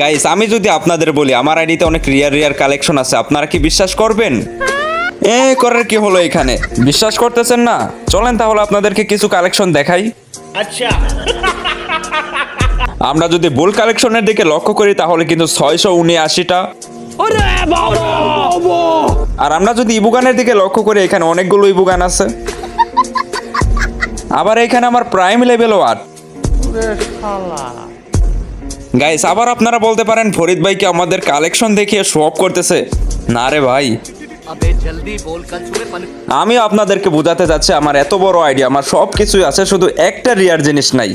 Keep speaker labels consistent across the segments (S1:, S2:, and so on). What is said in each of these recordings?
S1: Guys আমি যদি আপনাদের বলি আমার আইডিতে অনেক রিয়ার রিয়ার কালেকশন আছে আপনারা কি বিশ্বাস করবেন? এ করার কি হলো এখানে? বিশ্বাস করতেছেন না? চলেন তাহলে আপনাদেরকে কিছু কালেকশন দেখাই।
S2: আচ্ছা।
S1: আমরা যদি বোল কালেকশনের দিকে লক্ষ্য করি তাহলে কিন্তু ছয়শো উনিআশিটা। আর আমরা যদি ইবুগানের দিকে লক্ষ্য করি এখানে অনেকগুলো ইবুগান আছে। আবার এখানে আমার প্রাইম লেভেলও আট। গাইস আবার আপনারা বলতে পারেন ফরিদ ভাই কি আমাদের কালেকশন দেখিয়ে শো অফ করতেছে? না রে ভাই। আমি আপনাদেরকে বোঝাতে যাচ্ছি আমার এত বড় আইডিয়া আমার সব কিছুই আছে শুধু একটা রিয়ার জিনিস নাই।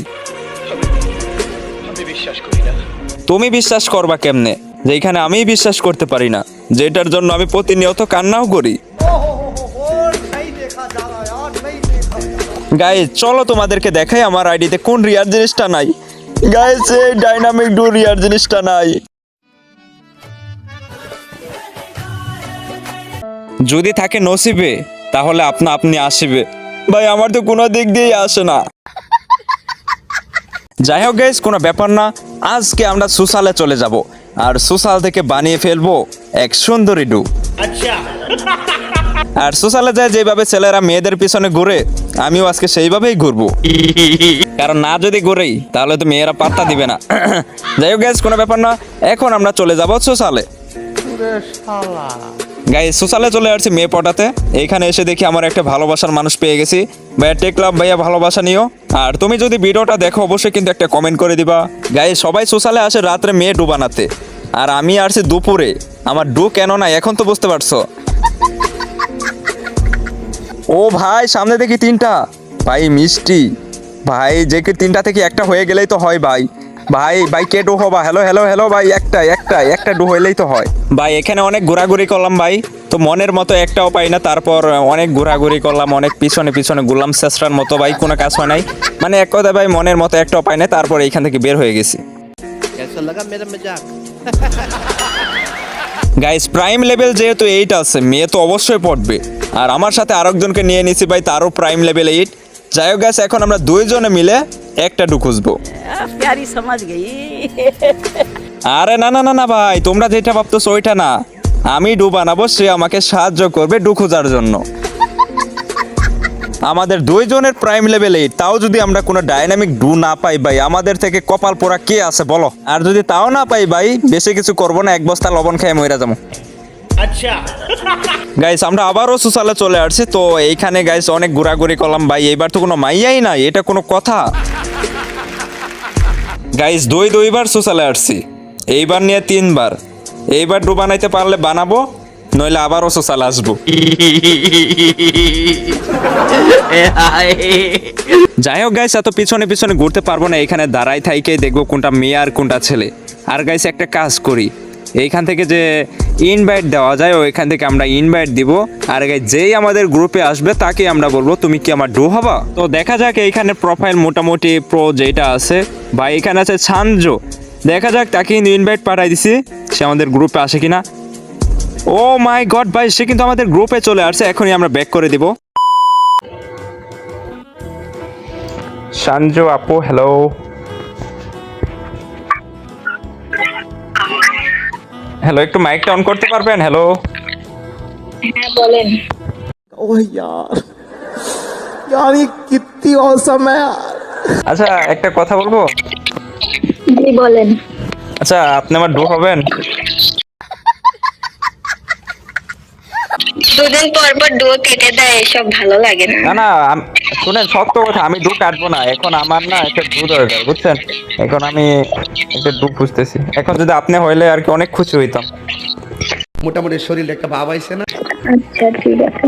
S1: তুমি বিশ্বাস করবা কেমনে? যেখানে আমি বিশ্বাস করতে পারি না যেটার জন্য আমি প্রতিনিয়ত কান্নাও করি। গায়ে চলো তোমাদেরকে দেখাই আমার আইডিতে কোন রিয়ার জিনিসটা নাই। গাইস এই ডাইনামিক ডু রিয়ার জিনিসটা নাই। যদি থাকে নসিবে তাহলে আপনা আপনি আসবে। ভাই আমার তো কোনো দিক দিয়েই আসে না। যাই হোক গাইস কোনো ব্যাপার না। আজকে আমরা সুশালে চলে যাব। আর সুসাল থেকে বানিয়ে ফেলব এক সুন্দরী ডু।
S2: আচ্ছা।
S1: আর সোশ্যালে যায় যেভাবে ছেলেরা মেয়েদের পিছনে ঘুরে আমিও আজকে সেইভাবেই ঘুরবো। কারণ না যদি ঘুরেই তাহলে তো মেয়েরা পাত্তা দিবে না। যাই হোক গ্যাস কোনো ব্যাপার না। এখন আমরা চলে যাব সোশ্যালে। গাই সোশ্যালে চলে আসছি মেয়ে পটাতে। এইখানে এসে দেখি আমার একটা ভালোবাসার মানুষ পেয়ে গেছি। ভাইয়া টেকলাম ভাইয়া ভালোবাসা নিও। আর তুমি যদি ভিডিওটা দেখো অবশ্যই কিন্তু একটা কমেন্ট করে দিবা। গাই সবাই সোশ্যালে আসে রাত্রে মেয়ে ডুবানাতে। আর আমি আসছি দুপুরে। আমার ডু কেন না এখন তো বুঝতে পারছ। ও ভাই সামনে দেখি তিনটা। ভাই মিষ্টি। ভাই যে তিনটা থেকে একটা হয়ে গেলেই তো হয় ভাই। ভাই ভাই কে ডু হবা? হ্যালো হ্যালো হ্যালো ভাই একটা একটা একটা ডু হইলেই তো হয়। ভাই এখানে অনেক ঘোরাঘুরি করলাম ভাই। তো মনের মতো একটাও পাই না তারপর অনেক ঘোরাঘুরি করলাম অনেক পিছনে পিছনে গুলাম শেষরার মতো ভাই কোনো কাজ হয় নাই। মানে এক কথা ভাই মনের মতো একটাও পাই না তারপর এইখান থেকে বের হয়ে গেছি।
S2: লাগা মেরা মজাক
S1: গাইস প্রাইম লেভেল যেহেতু এইট আছে মেয়ে তো অবশ্যই পড়বে। আর আমার সাথে আরেকজনকে নিয়ে নিছি ভাই তারও প্রাইম লেভেল এইট যাই হোক গাইস এখন আমরা দুইজনে মিলে একটা ডু খুঁজবো। আরে না না না না ভাই তোমরা যেটা ভাবতো ওইটা না। আমি ডু বানাবো সে আমাকে সাহায্য করবে ডু খোঁজার জন্য। আমাদের দুইজনের প্রাইম লেভেলে তাও যদি আমরা কোনো ডাইনামিক ডু না পাই ভাই আমাদের থেকে কপাল পোড়া কে আছে বলো? আর যদি তাও না পাই ভাই বেশি কিছু করব না এক বস্তা লবণ খাই মইরা যাব।
S2: আচ্ছা।
S1: গাইস আমরা আবারও সুসালে চলে আসছি তো এইখানে গাইস অনেক ঘোরাঘুরি করলাম ভাই এইবার তো কোনো মাইয়াই নাই এটা কোনো কথা। গাইস দুই দুইবার সুসালে আসছি এইবার নিয়ে তিনবার এইবার ডুবা নাইতে পারলে বানাবো নইলে আবারও সুসালে আসব। যাই হোক গাইস এত পিছনে পিছনে ঘুরতে পারব না, এখানে দাঁড়াই থাইকে দেখব কোনটা মেয়ে আর কোনটা ছেলে। আর গাইস একটা কাজ করি। এইখান থেকে যে ইনভাইট দেওয়া যায়, ওইখান থেকে আমরা ইনভাইট দিব। আর যেই আমাদের গ্রুপে আসবে, তাকে আমরা বলব, তুমি কি আমার ডু হবা? তো দেখা যাক এইখানে প্রোফাইল মোটামুটি প্রো যেটা আছে, বা এখানে আছে ছানজো। দেখা যাক তাকে ইনভাইট পাঠাই দিছি, সে আমাদের গ্রুপে আসে কিনা। ও মাই গড ভাই সে কিন্তু আমাদের গ্রুপে চলে আসছে এখনই আমরা ব্যাক করে দিব সানজো আপু হ্যালো হ্যালো একটু মাইকটা অন করতে পারবেন হ্যালো
S3: হ্যাঁ বলেন
S4: ओह यार यार ये कितनी औसम है यार
S1: আচ্ছা একটা কথা বলবো
S3: জি বলেন
S1: আচ্ছা আপনি আমার ডু হবেন
S3: দুদিন পর পর ডুয়ো কেটে দেয় এসব ভালো লাগে না।
S1: না না আম- শুনেন সত্য কথা আমি ডু কাটবো না এখন আমার না একটা ডু দরকার বুঝছেন? এখন আমি একটা ডু খুঁজতেছি এখন যদি আপনি হইলে আর কি অনেক খুশি হইতাম।
S4: মোটামুটি শরীরে একটা ভাব আইছে না?
S3: আচ্ছা ঠিক আছে।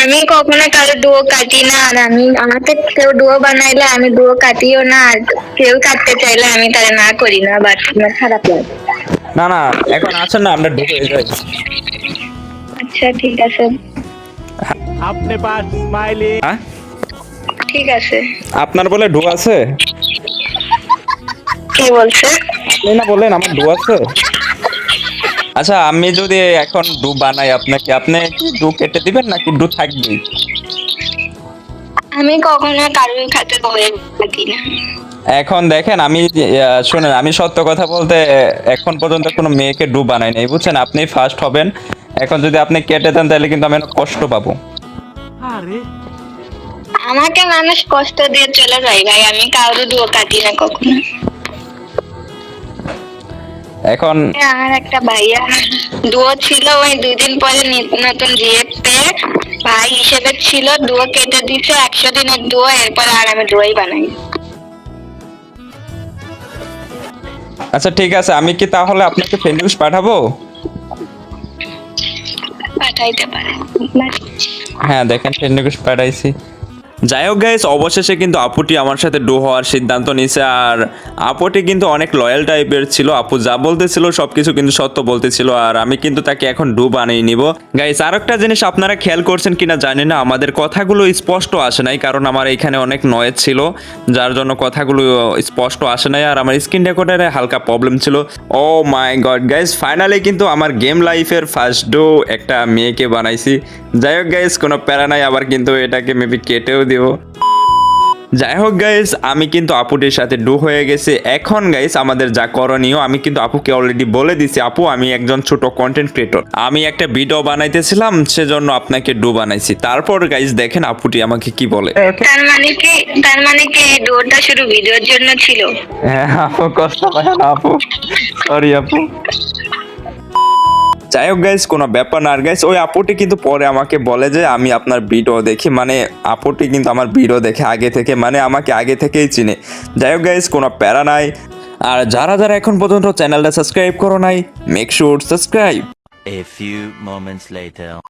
S3: আমি কখনো কারও ডুয়ো কাটি না আর আমি আমাকে কেউ ডুয়ো বানাইলে আমি ডুয়ো কাটিও না আর কেউ কাটতে চাইলে আমি না করি না বাট খারাপ
S1: না না এখন আছেন না আমরা ঢুকে যাই।
S3: আচ্ছা ঠিক আছে।
S2: আপনি পাস স্মাইলি।
S1: হ্যাঁ?
S3: ঠিক আছে।
S1: আপনার বলে ঢু আছে?
S3: কি বলছে?
S1: আপনি না বলেন আমার ঢু আছে? আচ্ছা আমি যদি এখন ডু বানাই আপনাকে আপনি কি ডু কেটে দিবেন নাকি ডু থাকবে
S3: আমি কখনো কারণ খাতে করে না।
S1: এখন দেখেন আমি শোনেন আমি সত্য কথা বলতে এখন পর্যন্ত কোনো মেয়েকে ডু বানাই নাই বুঝছেন? আপনি ফার্স্ট হবেন। এখন যদি আপনি কেটে দেন তাহলে কিন্তু আমি কষ্ট পাবো।
S3: আমাকে মানুষ কষ্ট দিয়ে চলে যায় ভাই আমি কারোর ডুয়ো কাটি না কখনো।
S1: এখন
S3: আমার একটা ভাইয়া ডুয়ো ছিল ওই দুই দিন পরে নতুন জিএফ পেয়ে। ভাই হিসেবে ছিল ডুয়ো কেটে দিছে একশো দিনের ডুয়ো এরপর আর আমি ডুয়োই বানাই।
S1: আচ্ছা ঠিক আছে। আমি কি তাহলে আপনাকে ফ্রেন্ড রিকোয়েস্ট পাঠাবো?
S3: পাঠাইতে পারেন।
S1: হ্যাঁ দেখেন ফ্রেন্ড রিকোয়েস্ট পাঠাইছি। যাই হোক গাইস অবশেষে কিন্তু আপুটি আমার সাথে ডো হওয়ার সিদ্ধান্ত নিছে আর আপুটি কিন্তু অনেক লয়াল টাইপের ছিল। আপু যা বলতেছিল সব কিছু কিন্তু সত্য বলতেছিল আর আমি কিন্তু তাকে এখন ডু বানিয়ে নিব। গাইস আর একটা জিনিস আপনারা খেয়াল করছেন কিনা জানি না, আমাদের কথাগুলো স্পষ্ট আসে নাই কারণ আমার এখানে অনেক নয়েজ ছিল, যার জন্য কথাগুলো স্পষ্ট আসে নাই আর আমার স্ক্রিন রেকর্ডারে হালকা প্রবলেম ছিল। Oh my god guys finally কিন্তু আমার গেম লাইফের ফার্স্ট ডো একটা মেয়েকে বানাইছি। যাই হোক গাইস কোনো প্যারা নাই, আবার কিন্তু এটাকে মেবি কেটেও দিব। যাই হোক গাইস আমি কিন্তু আপুটির সাথে ডু হয়ে গেছে। এখন গাইস আমাদের যা করণীয় আমি কিন্তু আপুকে অলরেডি বলে দিছি আপু আমি একজন ছোট কন্টেন্ট ক্রিয়েটর আমি একটা ভিডিও বানাইতেছিলাম সেজন্য আপনাকে ডু বানাইছি। তারপর গাইস দেখেন আপুটি আমাকে কি বলে।
S3: তার মানে কি তার মানে কি ডুয়োটা শুধু ভিডিওর জন্য ছিল?
S1: হ্যাঁ আপু কষ্ট পায় না আপু। সরি আপু। যাই হোক গাইস কোনো ব্যাপার না। আর গাইস ওই আপুটি কিন্তু পরে আমাকে বলে যে, আমি আপনার ভিডিও দেখি। মানে আপুটি কিন্তু আমার ভিডিও দেখে আগে থেকে মানে আমাকে আগে থেকেই চিনে। যাই হোক গাইস কোনো প্যারা নাই। আর যারা যারা এখন পর্যন্ত চ্যানেলটা সাবস্ক্রাইব করো নাই make sure subscribe
S5: A few moments later.